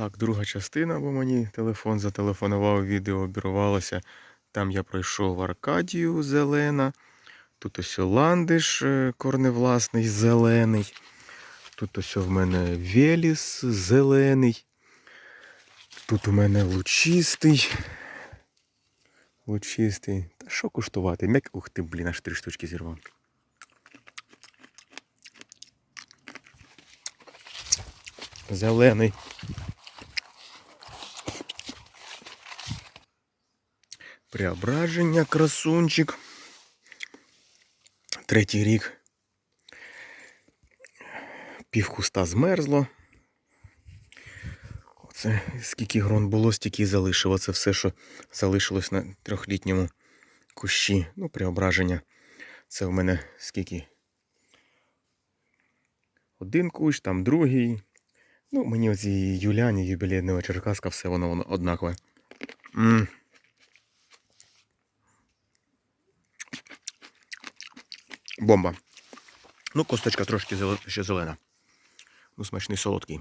Так, друга частина, бо мені телефон зателефонував, відео обірвалося. Там я пройшов Аркадію зелена. Тут ось ландиш е, корневласний зелений. Тут ось в мене Веліс зелений. Тут у мене лучистий. Лучистий. Та що куштувати? Мяк... Ух ти, блін, аж три штучки зірвав. Зелений. Преображення, красунчик. Третій рік. Пів куста змерзло. Оце скільки грон було, стільки залишило. Це все, що залишилось на трьохлітньому кущі. Ну, преображення. Це в мене скільки? Один кущ, там другий. Ну, мені оці Юляні, юбілейного Черкаска, все воно, воно однакове. м Бомба. Ну, косточка трошки ще зелена. Ну, смачний солодкий.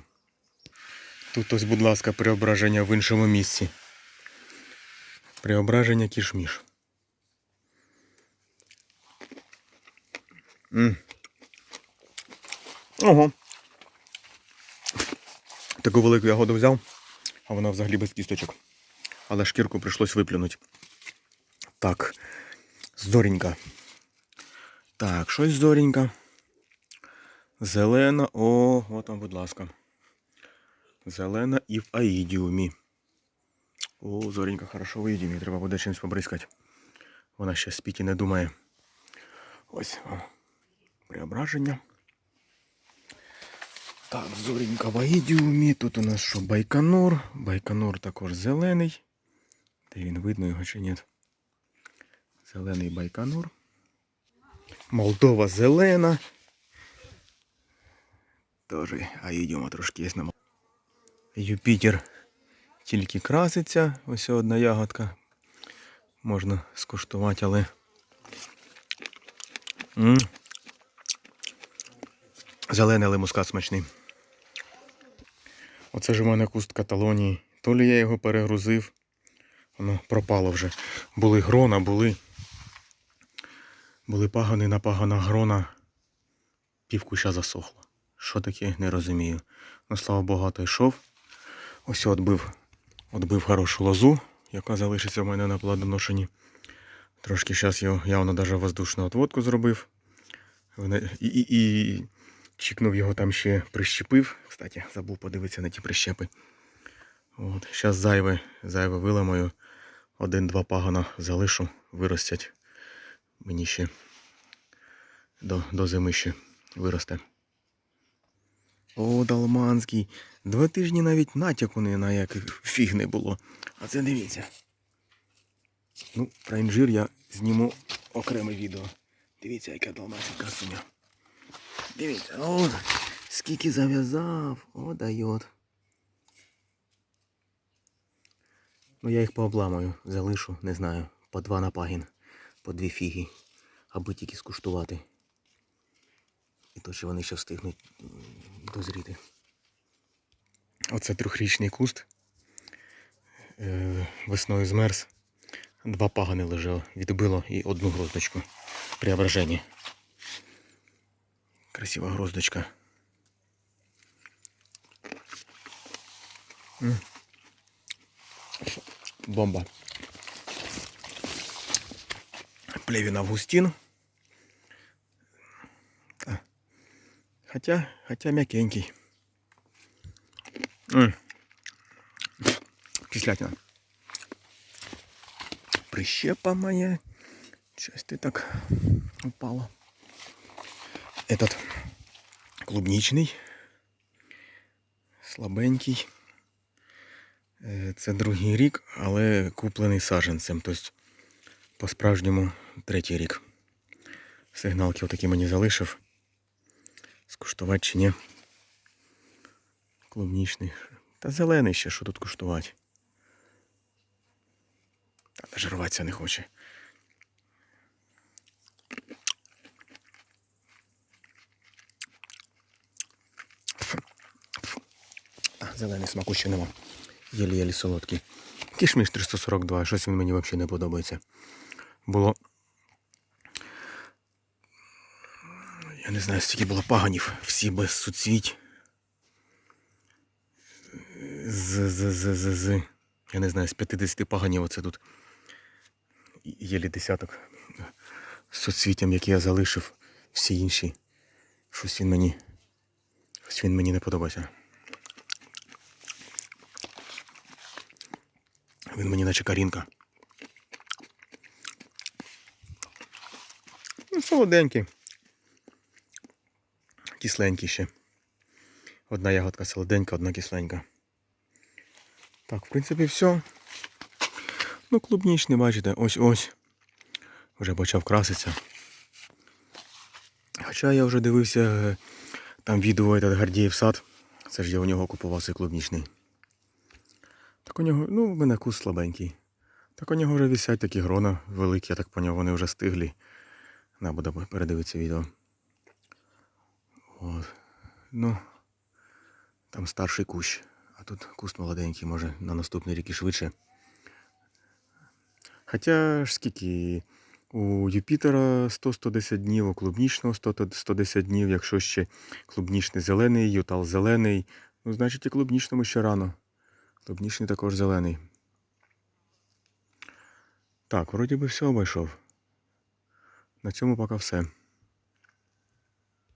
Тут ось, будь ласка, преображення в іншому місці. Преображення кішміш. Ого. Таку велику ягоду взяв, а вона взагалі без кісточок. Але шкірку прийшлось виплюнути. Так, зорінька. Так, щось зорінька. Зелена. О, от вам, будь ласка. Зелена і в аїдіумі. О, зорінька хорошо в аїдіумі. Треба буде чимось побризкати. Вона ще спіть і не думає. Ось о, преображення. Так, зорінька в аїдіумі. Тут у нас що Байконур. Байконур також зелений. Де він видно його чи ні? Зелений Байконур. Молдова зелена. Тоже, а йдемо трошки є Юпітер тільки краситься. Ось одна ягодка. Можна скуштувати, але. м Зелений але мускат смачний. Оце ж у мене куст Каталонії. То лі я його перегрузив. Воно пропало вже. Були грона, були. Були пагани на пагана грона. Півкуща засохло. Що таке, не розумію. Ну, слава Богу, то йшов. Ось отбив, отбив хорошу лозу, яка залишиться в мене на плодоношенні. Трошки зараз його явно навіть воздушну отводку зробив. І, і, і чікнув його там ще прищепив. Кстати, забув подивитися на ті прищепи. От, зараз зайве, зайве виламаю. Один-два пагона залишу, виростять. Мені ще до, до зими ще виросте. О, Далманський. Два тижні навіть натяку не на як фіг не було. А це дивіться. Ну, про інжир я зніму окреме відео. Дивіться, яка далманська красуня. Дивіться, о, скільки зав'язав. О, дает. Ну я їх пообламаю, залишу, не знаю, по два на пагін, по дві фіги, аби тільки скуштувати. І то, що вони ще встигнуть дозріти. Оце трьохрічний куст. Е, весною змерз. Два пагани лежало, відбило і одну гроздочку. Преображення. Красива гроздочка. Бомба. Плевін Августін. Та. Хотя, хотя м'якенький. М. Кислятина. Прищепа моя. Щось ти так упала. Этот клубничний. Слабенький. Е, Це другий рік, але куплений саджанцем. Тобто по-справжньому третій рік. Сигналки отакі мені залишив. Скуштувати чи ні. Клубнічний. Та зелений ще, що тут куштувати. Та навіть рватися не хоче. Зелений смаку ще нема. Єлі-єлі солодкий. Кішміш 342, щось він мені взагалі не подобається. Було. Я не знаю, скільки було паганів, всі без суцвіть. З, з. Я не знаю, з 50 паганів оце тут. Єлі десяток. З суцвіттям, які я залишив, всі інші. Щось він мені. Щось він мені не подобається. Він мені наче карінка. Ну, солоденький. Кисленький ще. Одна ягодка солоденька, одна кисленька. Так, в принципі, все. Ну, клубнічний, бачите, ось-ось. Вже почав краситися. Хоча я вже дивився е, там відео этот Гордіїв сад. Це ж я у нього купував цей клубнічний. Так у нього, ну, в мене кус слабенький. Так у нього вже висять такі грона великі, я так поняв, вони вже стиглі. На, буду передивитися відео. От. Ну, там старший кущ, а тут куст молоденький, може на наступний рік і швидше. Хоча ж скільки у Юпітера 100-110 днів, у клубнічного 100-110 днів, якщо ще клубнічний зелений, ютал зелений, ну, значить і клубнічному ще рано. Клубнічний також зелений. Так, вроді би все обійшов. На цьому поки все.